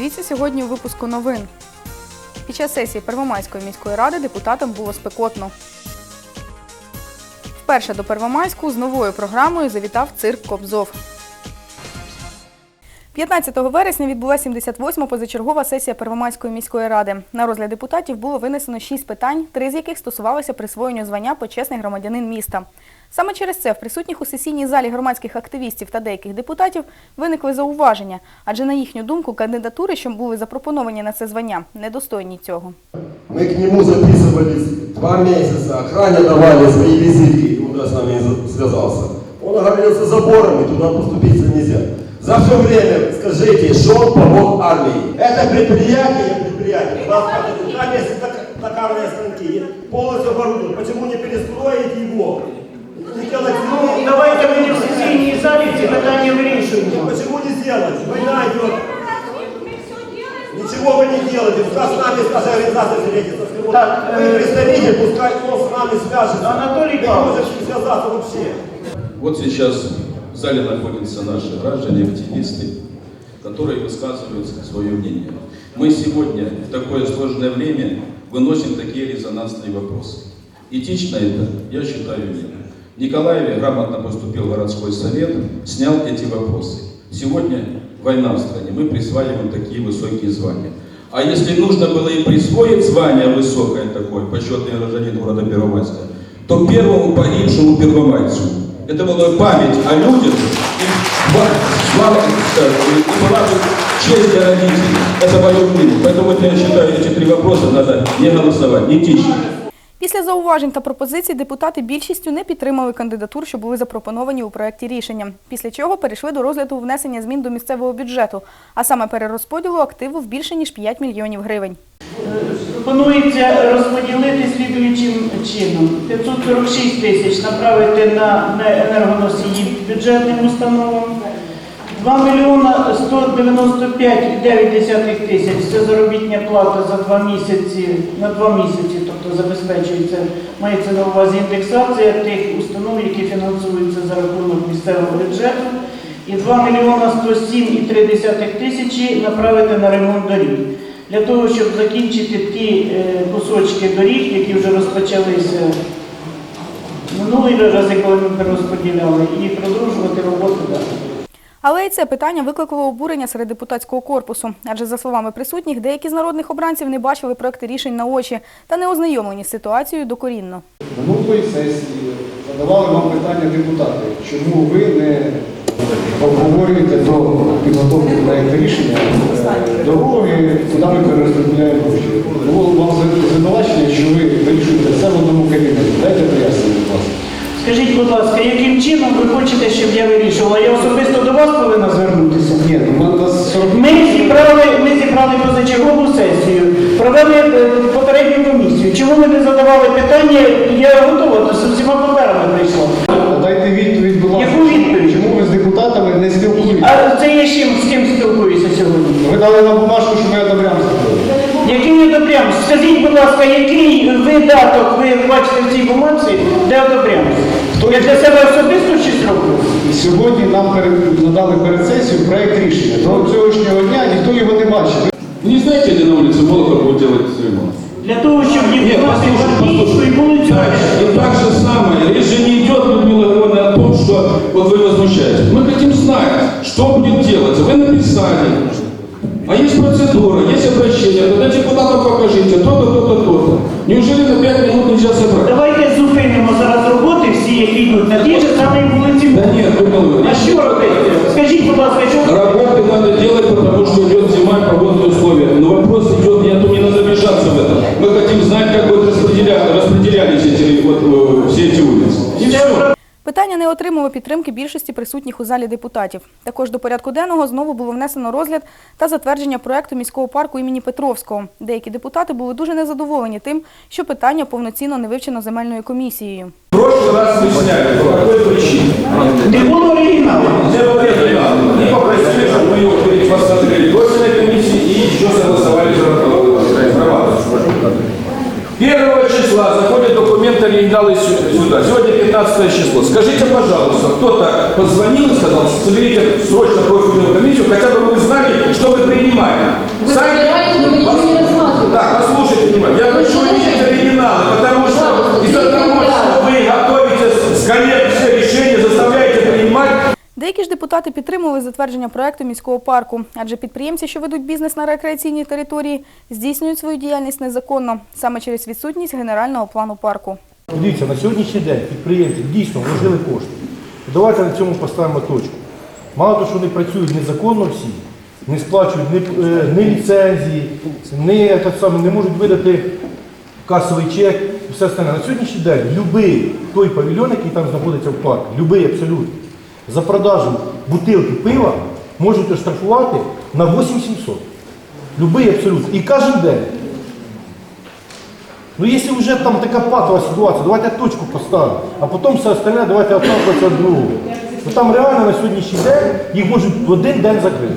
Дивіться сьогодні у випуску новин. Під час сесії Первомайської міської ради депутатам було спекотно. Вперше до Первомайську з новою програмою завітав цирк Кобзов. 15 вересня відбулася 78-ма позачергова сесія Первомайської міської ради. На розгляд депутатів було винесено 6 питань, три з яких стосувалися присвоєння звання почесний громадянин міста. Саме через це в присутніх у сесійній залі громадських активістів та деяких депутатів виникли зауваження, адже на їхню думку кандидатури, що були запропоновані на це звання, недостойні цього. Мы к нему записывались два месяца, охране давали свои визитки, он с нами за- связался. Он огородился забором, и туда поступиться нельзя. За все время скажите, что он помог армии. Это предприятие, предприятие, у нас там есть ток- токарные станки, полностью оборудовано. Почему не перестроить его? Не делать Ну, давайте ми не в сесійній залі ці питання вирішуємо. Почему не сделать? Война идет. Ничего вы не делаете. Пускай с нами, скажем, организация встретится. Скажут, Так, Вы э, представитель, пускай он с нами свяжется. Анатолий Вы Павлович. можете связаться вообще. Вот сейчас в зале находятся наши граждане, активисты, которые высказывают свое мнение. Мы сегодня в такое сложное время выносим такие резонансные вопросы. Этично это? Я считаю нет. В Николаеве грамотно поступил городской совет, снял эти вопросы. Сегодня война в стране, мы присваиваем такие высокие звания. А если нужно было и присвоить звание высокое такое, почетный гражданин города Первомайска, то первому погибшему первомайцу. Это была память о людях, и ва- слава, э, и была бы честь для родителей. Это мое мнение. Поэтому я считаю, эти три вопроса надо не голосовать, не тичь. Після зауважень та пропозицій депутати більшістю не підтримали кандидатур, що були запропоновані у проєкті рішення. Після чого перейшли до розгляду внесення змін до місцевого бюджету, а саме перерозподілу активу в більше ніж 5 мільйонів гривень. Пропонується розподілити слідуючим чином. 546 тисяч направити на енергоносії бюджетним установам. 2 мільйона 195,9 тисяч – це заробітня плата за два місяці, на два місяці, тобто забезпечується, мається на увазі індексація тих установ, які фінансуються за рахунок місцевого бюджету. І 2 мільйона 107,3 тисячі направити на ремонт доріг. Для того, щоб закінчити ті е, кусочки доріг, які вже розпочалися минулий раз, коли ми перерозподіляли, і продовжувати роботу далі. Але і це питання викликало обурення серед депутатського корпусу. Адже, за словами присутніх, деякі з народних обранців не бачили проекти рішень на очі та не ознайомлені з ситуацією докорінно. Минулої сесії задавали вам питання депутати, чому ви не обговорюєте до підготовки проєкту рішення дороги, куди ми перерозподіляємо гроші. Було вам звинувачення, що ви вирішуєте все в одному кабінеті. Дайте пояснення, будь ласка. Скажіть, будь ласка, яким чином ви хочете, щоб я вирішувала? Я особисто до вас повинна звернутися? Ні, ну у нас 40 Ми зібрали, ми зібрали позачергову сесію, провели е, попередню комісію. Чому ви не задавали питання? Я готова, то з усіма паперами прийшла. Дайте відповідь, будь ласка. Яку відповідь? Чому ви з депутатами не спілкуєтеся? А це я з чим, з ким спілкуюся сьогодні? Ви дали нам бумажку, що ми одобряємо закон. Який одобрямс? Скажіть, будь ласка, який видаток ви бачите в цій бумажці, де одобрямс? Я для себе особисто щось роблю? І сьогодні нам перед, надали перед сесією проєкт рішення. До сьогоднішнього дня ніхто його не бачив. Вы не знаете, где на улице Волохов будет делать ремонт? Для того, щоб Нет, дібрати послушай, гвардійську і вулицю. Так, и так же самое. Речь же не идет, Людмила Ивановна, о том, что вот вы возмущаетесь. Мы хотим знать, что будет делаться. Вы написали. А есть процедура, есть обращение. Тогда депутатам покажите то-то, то-то, то-то. Неужели на 5 минут нельзя собрать? Давайте не підтримки більшості присутніх у залі депутатів. Також до порядку денного знову було внесено розгляд та затвердження проекту міського парку імені Петровського. Деякі депутати були дуже незадоволені тим, що питання повноцінно не вивчено земельною комісією. Прошу вас виясняти. Не було оригіналу. Не було оригіналу. І попросили, щоб ми його перейшли в комісії і що за заголосували за первого числа заходят документы, оригиналы сюда. Сегодня 15 число. Скажите, пожалуйста, кто-то позвонил и сказал, соберите срочно профильную комиссию, хотя бы вы знали, что вы принимали. Вы Сами... собираете, но ничего не рассматриваете. Да, послушайте внимательно. Я хочу увидеть оригиналы, потому что из-за того, что вы готовите с коллег все решения, заставляете принимать, Деякі ж депутати підтримували затвердження проекту міського парку, адже підприємці, що ведуть бізнес на рекреаційній території, здійснюють свою діяльність незаконно, саме через відсутність генерального плану парку. Дивіться, на сьогоднішній день підприємці дійсно вложили кошти. Давайте на цьому поставимо точку. Мало того, що вони працюють незаконно всі, не сплачують ні, е, ні ліцензії, ні, так само, не можуть видати касовий чек і все остальне. На сьогоднішній день будь-який той павільйон, який там знаходиться в парку, будь-який абсолютно, за продажу бутилки пива можуть оштрафувати на 8700. Любий абсолютно. І кожен день. Ну, якщо вже там така патова ситуація, давайте точку поставимо, а потім все остальне давайте отталкуватися від другого. Ну там реально на сьогоднішній день їх можуть в один день закрити.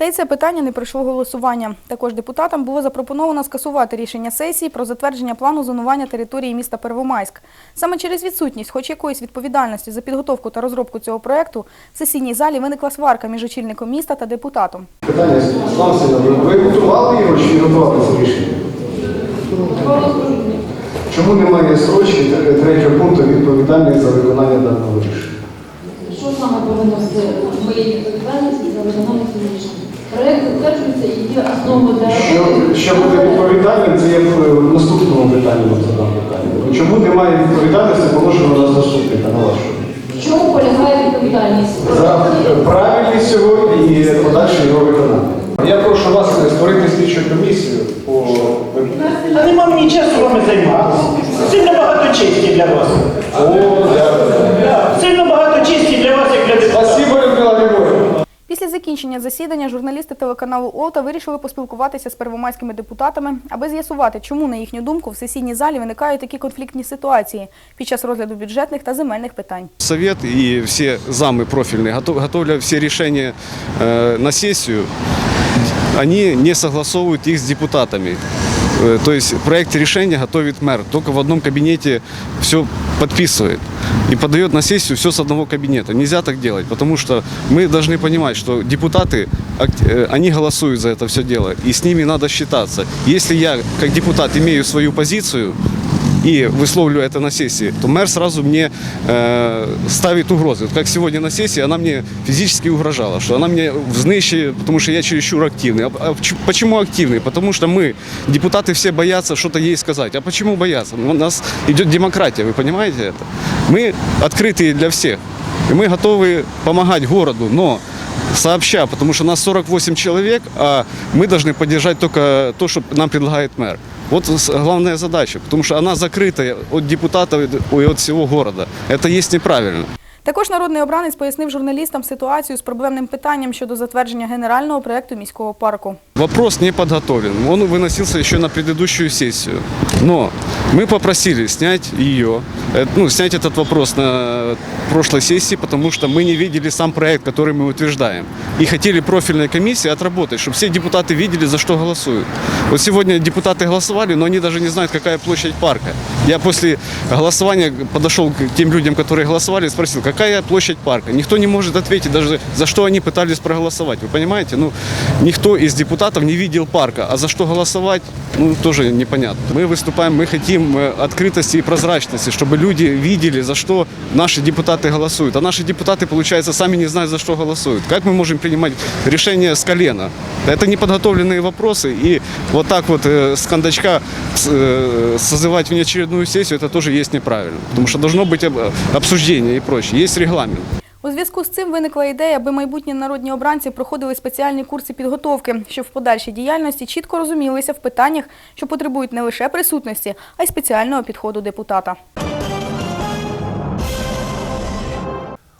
Та й це питання не пройшло голосування. Також депутатам було запропоновано скасувати рішення сесії про затвердження плану зонування території міста Первомайськ. Саме через відсутність хоч якоїсь відповідальності за підготовку та розробку цього проекту в сесійній залі виникла сварка між очільником міста та депутатом. Питання, Слава ви готували його чи не готували це рішення? Чому немає строчки третього пункту відповідальність за виконання даного рішення? Що саме повинно з моєї відповідальності за виконання цього рішення? Проект затверджується і є основою для Що, роботи. що буде відповідальним, це є в наступному питанні задам питання. Чому немає відповідальності положено на заступника, на вашу? В чому полягає відповідальність? За правильність його і подальше його виконання. Я прошу вас створити слідчу комісію по Та нема мені часу вами займатися. Сильно багато честі для вас. О, дякую. Сильно багато честі для вас, як для депутата. Спасибо, Людмила Григорьевна. Після закінчення засідання журналісти телеканалу Олта вирішили поспілкуватися з первомайськими депутатами, аби з'ясувати, чому, на їхню думку, в сесійній залі виникають такі конфліктні ситуації під час розгляду бюджетних та земельних питань. Совет и все замы профильные, готов- готовля все решения э, на сессию, они не согласовывают их с депутатами. Э, То есть проект решения готовит мэр, только в одном кабинете все подписывает и подает на сессию все с одного кабинета. Нельзя так делать, потому что мы должны понимать, что депутаты, ак- э, они голосуют за это все дело, и с ними надо считаться. Если я, как депутат, имею свою позицию, и высловлю это на сессии, то мэр сразу мне э, ставит угрозы. Вот как сегодня на сессии она мне физически угрожала, что она мне взнищает, потому что я чересчур активный. А, а ч- почему активный? Потому что мы, депутаты все боятся что-то ей сказать. А почему боятся? Ну, У нас идет демократия, вы понимаете это? Мы открытые для всех. И мы готовы помогать городу, но сообща, потому что нас 48 человек, а мы должны поддержать только то, что нам предлагает мэр. Вот с- главная задача, потому что она закрытая от депутатов и от всего города. Это есть неправильно. Також народний обранець пояснив журналістам ситуацію з проблемним питанням щодо затвердження генерального проекту міського парку. Вопрос не подготовлен. Он выносился еще на предыдущую сессию. Но мы попросили снять ее, э, ну, снять этот вопрос на прошлой сессии, потому что мы не видели сам проект, который мы утверждаем. И хотели профильная комиссия отработать, чтобы все депутаты видели, за что голосуют. Вот сегодня депутаты голосовали, но они даже не знают, какая площадь парка. Я после голосования подошел к тем людям, которые голосовали, и спросил, какая площадь парка. Никто не может ответить даже, за что они пытались проголосовать. Вы понимаете? Ну, никто из депутатов не видел парка. А за что голосовать, ну, тоже непонятно. Мы выступаем, мы хотим э, открытости и прозрачности, чтобы люди видели, за что наши депутаты голосуют. А наши депутаты, получается, сами не знают, за что голосуют. Как мы можем принимать решения с колена? Это неподготовленные вопросы. И вот так вот э, с кондачка э, созывать внеочередную сессию, это тоже есть неправильно. Потому что должно быть об- обсуждение и прочее. Есть регламент. У зв'язку з цим виникла ідея, аби майбутні народні обранці проходили спеціальні курси підготовки, щоб в подальшій діяльності чітко розумілися в питаннях, що потребують не лише присутності, а й спеціального підходу депутата.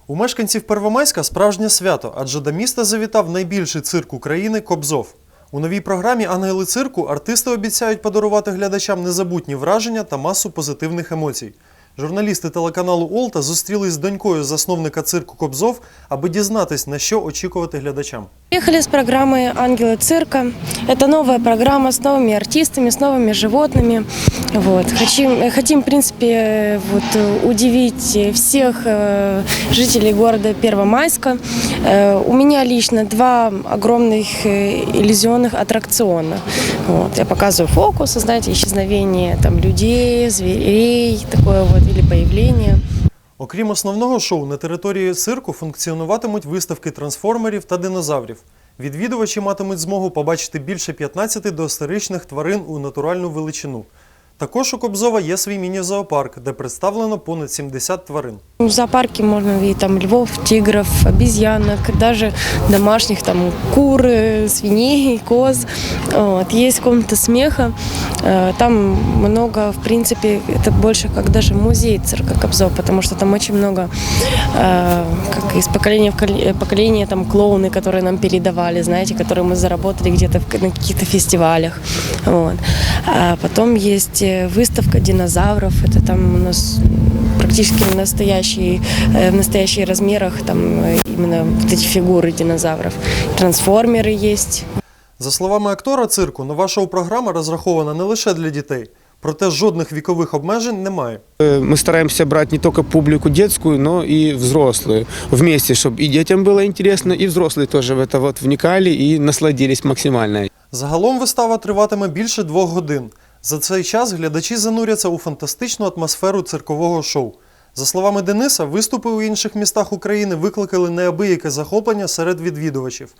У мешканців Первомайська справжнє свято, адже до міста завітав найбільший цирк України Кобзов. У новій програмі Ангели цирку артисти обіцяють подарувати глядачам незабутні враження та масу позитивних емоцій. Журналісти телеканалу Олта зустрілись з донькою засновника цирку Кобзов, аби дізнатись, на що очікувати глядачам. Приехали с программой «Ангелы цирка». Это новая программа с новыми артистами, с новыми животными. Вот. Хотим, хотим в принципе, вот, удивить всех э, жителей города Первомайска. Э, У меня лично два огромных э, иллюзионных аттракциона. Вот. Я показываю фокусы, знаете, исчезновение там, людей, зверей, такое вот, или появление. Окрім основного шоу, на території цирку функціонуватимуть виставки трансформерів та динозаврів. Відвідувачі матимуть змогу побачити більше 15 доісторичних тварин у натуральну величину. Також у Кобзова є свій міні-зоопарк, де представлено понад 70 тварин. В зоопарке можно увидеть там львов, тигров, обезьянок, даже домашних там кур, э, свиней, коз. Вот. Есть комната смеха. Э, Там много, в принципе, это больше как даже музей цирка Кобзов, потому что там очень много, э, как из поколения в коле- поколение, там клоуны, которые нам передавали, знаете, которые мы заработали где-то в- на каких-то фестивалях. Вот. А потом есть э, выставка динозавров. Это там у нас практически в настоящий, э, в настоящих размерах там э, именно вот эти фигуры динозавров. Трансформеры есть. За словами актора цирку, нова шоу-програма розрахована не лише для дітей, проте жодних вікових обмежень немає. Мы стараемся брать не только публику детскую, но и взрослую вместе, чтобы и детям было интересно, и взрослые тоже в это вот вникали и насладились максимально. Загалом вистава триватиме більше двох годин. За цей час глядачі зануряться у фантастичну атмосферу циркового шоу. За словами Дениса, виступи у інших містах України викликали неабияке захоплення серед відвідувачів.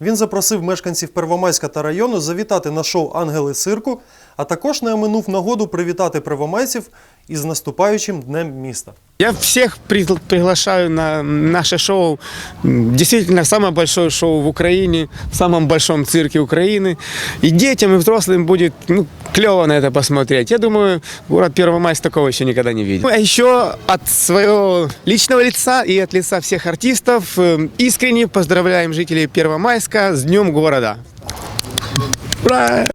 Він запросив мешканців Первомайська та району завітати на шоу Ангели цирку, а також не оминув нагоду привітати первомайців із наступаючим днем міста. Я всех пригла- приглашаю на наше шоу. Действительно, самое большое шоу в Украине, в самом большом цирке Украины. И детям, и взрослым будет ну, клево на это посмотреть. Я думаю, город Первомайск такого еще никогда не видел. А еще от своего личного лица и от лица всех артистов искренне поздравляем жителей Первомайска с Днем города. Ура!